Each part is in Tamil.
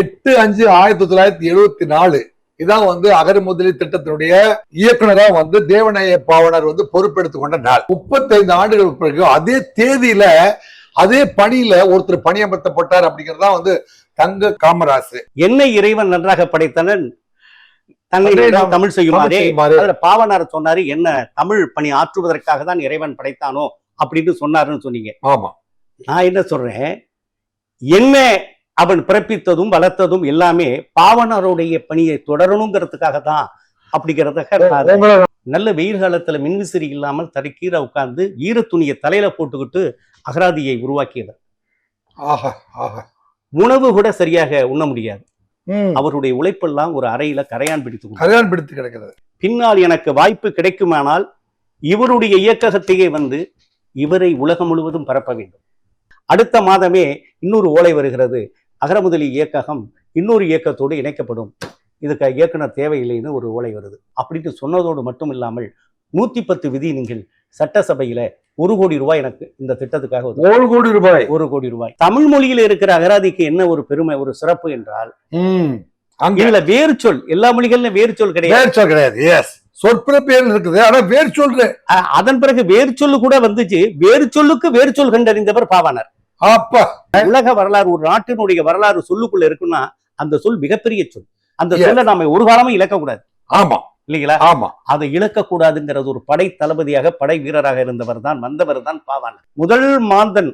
எட்டு அஞ்சு ஆயிரத்தி தொள்ளாயிரத்தி எழுபத்தி நாலு. இதான் வந்து அகர முதலி திட்டத்தினுடைய இயக்குனரா வந்து தேவநாய பாவனர் வந்து பொறுப்பெடுத்துக் கொண்ட நாள். முப்பத்தைந்து ஆண்டுகளுக்கு பிறகு அதே தேதியில அதே பணியில ஒருத்தர் பணியமர்த்தப்பட்டார் அப்படிங்கறதா வந்து தங்க காமராசு. என்னை இறைவன் நன்றாக படைத்தனன்? தமிழ் செய்யுமாறே? பாவனார் சொன்னாரு என்ன தமிழ் பணி ஆற்றுவதற்காக தான் இறைவன் படைத்தானோ? அப்படின்னு சொன்னாருன்னு சொன்னீங்க. ஆமா. நான் என்ன சொல்றேன்? என்ன அவன் பிறப்பித்ததும் வளர்த்ததும் எல்லாமே பாவனருடைய பணியை தொடரணுங்கிறதுக்காக தான் அப்படிங்கிறத நல்ல வெயில் காலத்துல மின்விசிறி இல்லாமல் தரை கீழே உட்கார்ந்து ஈர துணியை தலையில போட்டுக்கிட்டு அகராதியை உருவாக்கியவர். உணவு கூட சரியாக உண்ண முடியாது. அவருடைய உழைப்பெல்லாம் ஒரு அறையில கரையான் பிடித்து. கல்யாணம் பிடித்து கிடக்கிறது. பின்னால் எனக்கு வாய்ப்பு கிடைக்குமானால் இவருடைய இயக்ககத்தையே வந்து இவரை உலகம் முழுவதும் பரப்ப வேண்டும். அடுத்த மாதமே இன்னொரு ஓலை வருகிறது. அகரமுதலி இயக்ககம் இன்னொரு இயக்கத்தோடு இணைக்கப்படும். இதுக்கு இயக்குனர் தேவையில்லைன்னு ஒரு ஓலை வருது. அப்படின்னு சொன்னதோடு மட்டும் இல்லாமல் நூத்தி பத்து விதி நீங்கள் சட்டசபையில ஒரு கோடி ரூபாய் எனக்கு இந்த திட்டத்துக்காக ஒரு கோடி ரூபாய். ஒரு கோடி ரூபாய். தமிழ் மொழியில் இருக்கிற அகராதிக்கு என்ன ஒரு பெருமை ஒரு சிறப்பு என்றால்? இதுல வேறு சொல். எல்லா மொழிகளிலும் வேறு சொல் கிடையாது. சொல் கிடையாது எஸ் சொற்பிறப்பேர் இருக்குது ஆனா வேர் சொல்ற அதன் பிறகு வேறு சொல்லு கூட வந்துச்சு. வேறு சொல்லுக்கு வேறு சொல் கண்டறிந்தவர் அப்பா உலக வரலாறு ஒரு நாட்டினுடைய வரலாறு சொல்லுக்குள்ள இருக்குன்னா அந்த சொல் மிகப்பெரிய சொல். அந்த. சொல்லை நாம ஒரு காலமும் இழக்கக்கூடாது. ஆமா. இல்லைங்களா? ஆமா. அதை இழக்கக்கூடாதுங்கிறது ஒரு படை தளபதியாக படை வீரராக இருந்தவர் தான் வந்தவர் தான் பாவாணர். முதல் மாந்தன்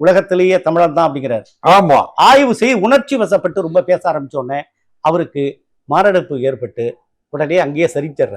உலகத்திலேயே தமிழன் தான் அப்படிங்கிறார். ஆமா. ஆய்வு செய்து உணர்ச்சி வசப்பட்டு ரொம்ப பேச ஆரம்பிச்ச உடனே அவருக்கு மாரடைப்பு ஏற்பட்டு உடனே அங்கேயே சரிச்சிடுறார்